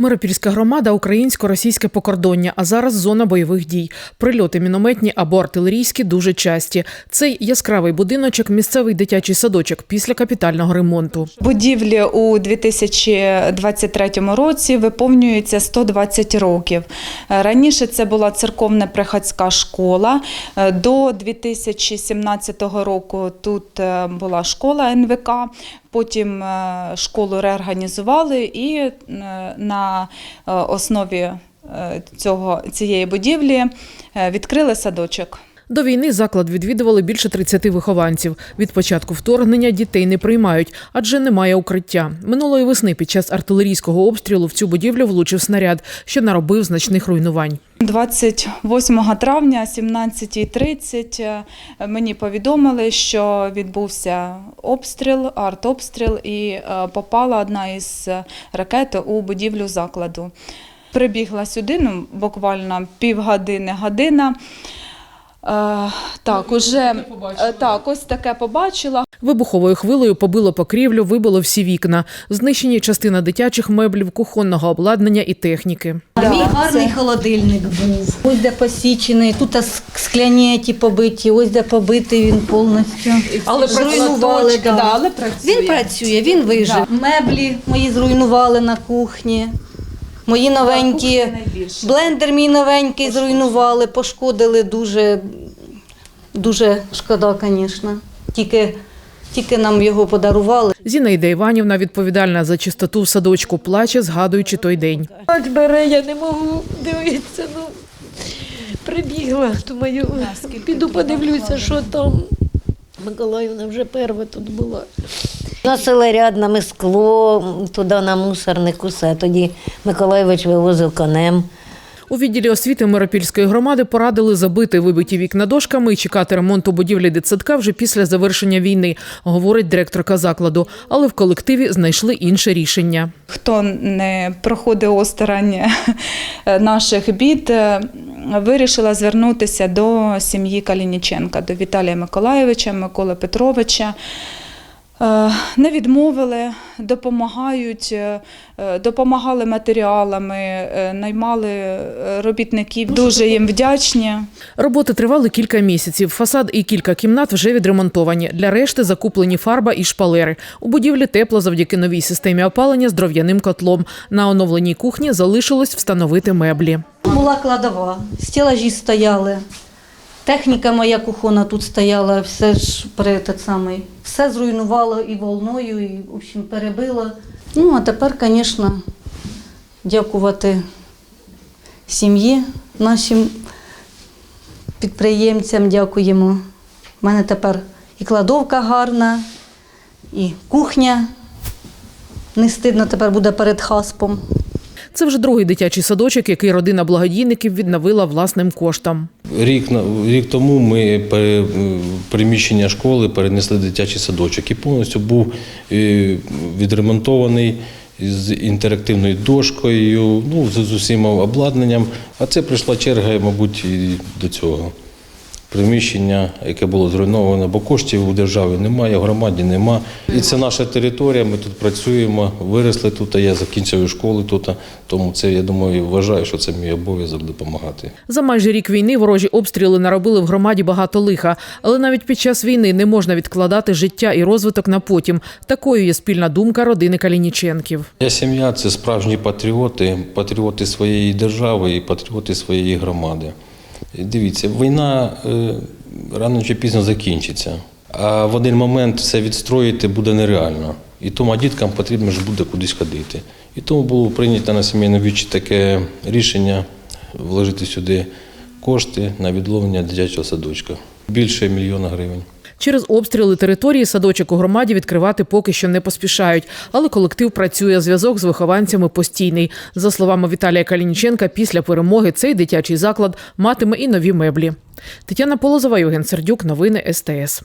Миропільська громада українсько-російське покордоння, а зараз зона бойових дій. Прильоти мінометні або артилерійські дуже часті. Цей яскравий будиночок місцевий дитячий садочок після капітального ремонту. Будівлі у 2023 році виповнюється 120 років. Е, Раніше це була церковно-приходська школа. Е, До 2017 року тут е, була школа НВК. Потім е, школу реорганізували і е, на е, основі цього, цієї будівлі відкрили садочок. До війни заклад відвідували більше 30 вихованців. Від початку вторгнення дітей не приймають, адже немає укриття. Минулої весни під час артилерійського обстрілу в цю будівлю влучив снаряд, що наробив значних руйнувань. 28 травня, 17.30 е, мені повідомили, що відбувся обстріл, артобстріл, і е, попала одна із ракет у будівлю закладу. Прибігла сюди, ну, буквально півгодини, година. Е, Так, уже е, так, ось таке побачила. Вибуховою хвилею побило покрівлю, вибило всі вікна. Знищені частина дитячих меблів, кухонного обладнання і техніки. А мій гарний холодильник був. Ось де посічений, тут скляні ті побиті, ось де побитий він повністю. зруйнували. да, Да. але працює. Він працює, він вижив. Меблі мої зруйнували на кухні. Мої новенькі, блендер мій новенький зруйнували, пошкодили дуже, дуже шкода, звісно. Тільки, тільки нам його подарували. Зінаїда Іванівна, відповідальна за чистоту в садочку, плаче, згадуючи той день. Мать бере, я не можу дивитися. Ну, прибігла, думаю, піду подивлюся, що там. Миколаївна вже перша тут була. Носили ряднами скло туди на мусорник, усе. Тоді Миколайович вивозив конем. У відділі освіти Миропільської громади порадили забити вибиті вікна дошками і чекати ремонту будівлі дитсадка вже після завершення війни, говорить директорка закладу. Але в колективі знайшли інше рішення. Хто не проходив осторонь е, наших бід, е, вирішила звернутися до сім'ї Калініченка, до Віталія Миколайовича, Миколи Петровича. Е, Не відмовили, допомагають, е, е, допомагали матеріалами, наймали робітників. Дуже їм вдячні. Роботи тривали кілька місяців. Фасад і кілька кімнат вже відремонтовані. Для решти закуплені фарба і шпалери. У будівлі тепло завдяки новій системі опалення з дров'яним котлом. На оновленій кухні залишилось встановити меблі. Була кладова, стелажі стояли. Техніка моя кухона тут стояла, все ж при те самий. Все зруйнувало і волною, і в общем, перебило. Ну, а тепер, звісно, дякувати сім'ї, нашим підприємцям дякуємо. У мене тепер і кладовка гарна, і кухня. Не стидно тепер буде перед хаспом. Це вже другий дитячий садочок, який родина благодійників відновила власним коштом. Рік, рік тому ми пере- приміщення школи перенесли дитячий садочок і повністю був е, відремонтований з інтерактивною дошкою, ну, з усім обладнанням. А це прийшла черга, мабуть, і до цього приміщення, яке було зруйновано, бо коштів у державі немає, в громаді нема. І це наша територія, ми тут працюємо, виросли тут, я закінчив школу тут. Тому це, я думаю, вважаю, що це мій обов'язок допомагати. За майже рік війни ворожі обстріли наробили в громаді багато лиха, але навіть під час війни не можна відкладати життя і розвиток на потім. Такою є спільна думка родини Калініченків. Я сім'я це справжні патріоти, патріоти своєї держави і патріоти своєї громади. Дивіться, війна е, рано чи пізно закінчиться, а в один момент все відстроїти буде нереально. І тому діткам потрібно ж буде кудись ходити. І тому було прийнято на сімейному вічі таке рішення вложити сюди кошти на відловлення дитячого садочка. Більше мільйона гривень. Через обстріли території садочок у громаді відкривати поки що не поспішають, але колектив працює. Зв'язок з вихованцями постійний. За словами Віталія Калініченка, після перемоги цей дитячий заклад матиме і нові меблі. Тетяна Полозова, Євген Сердюк, новини СТС.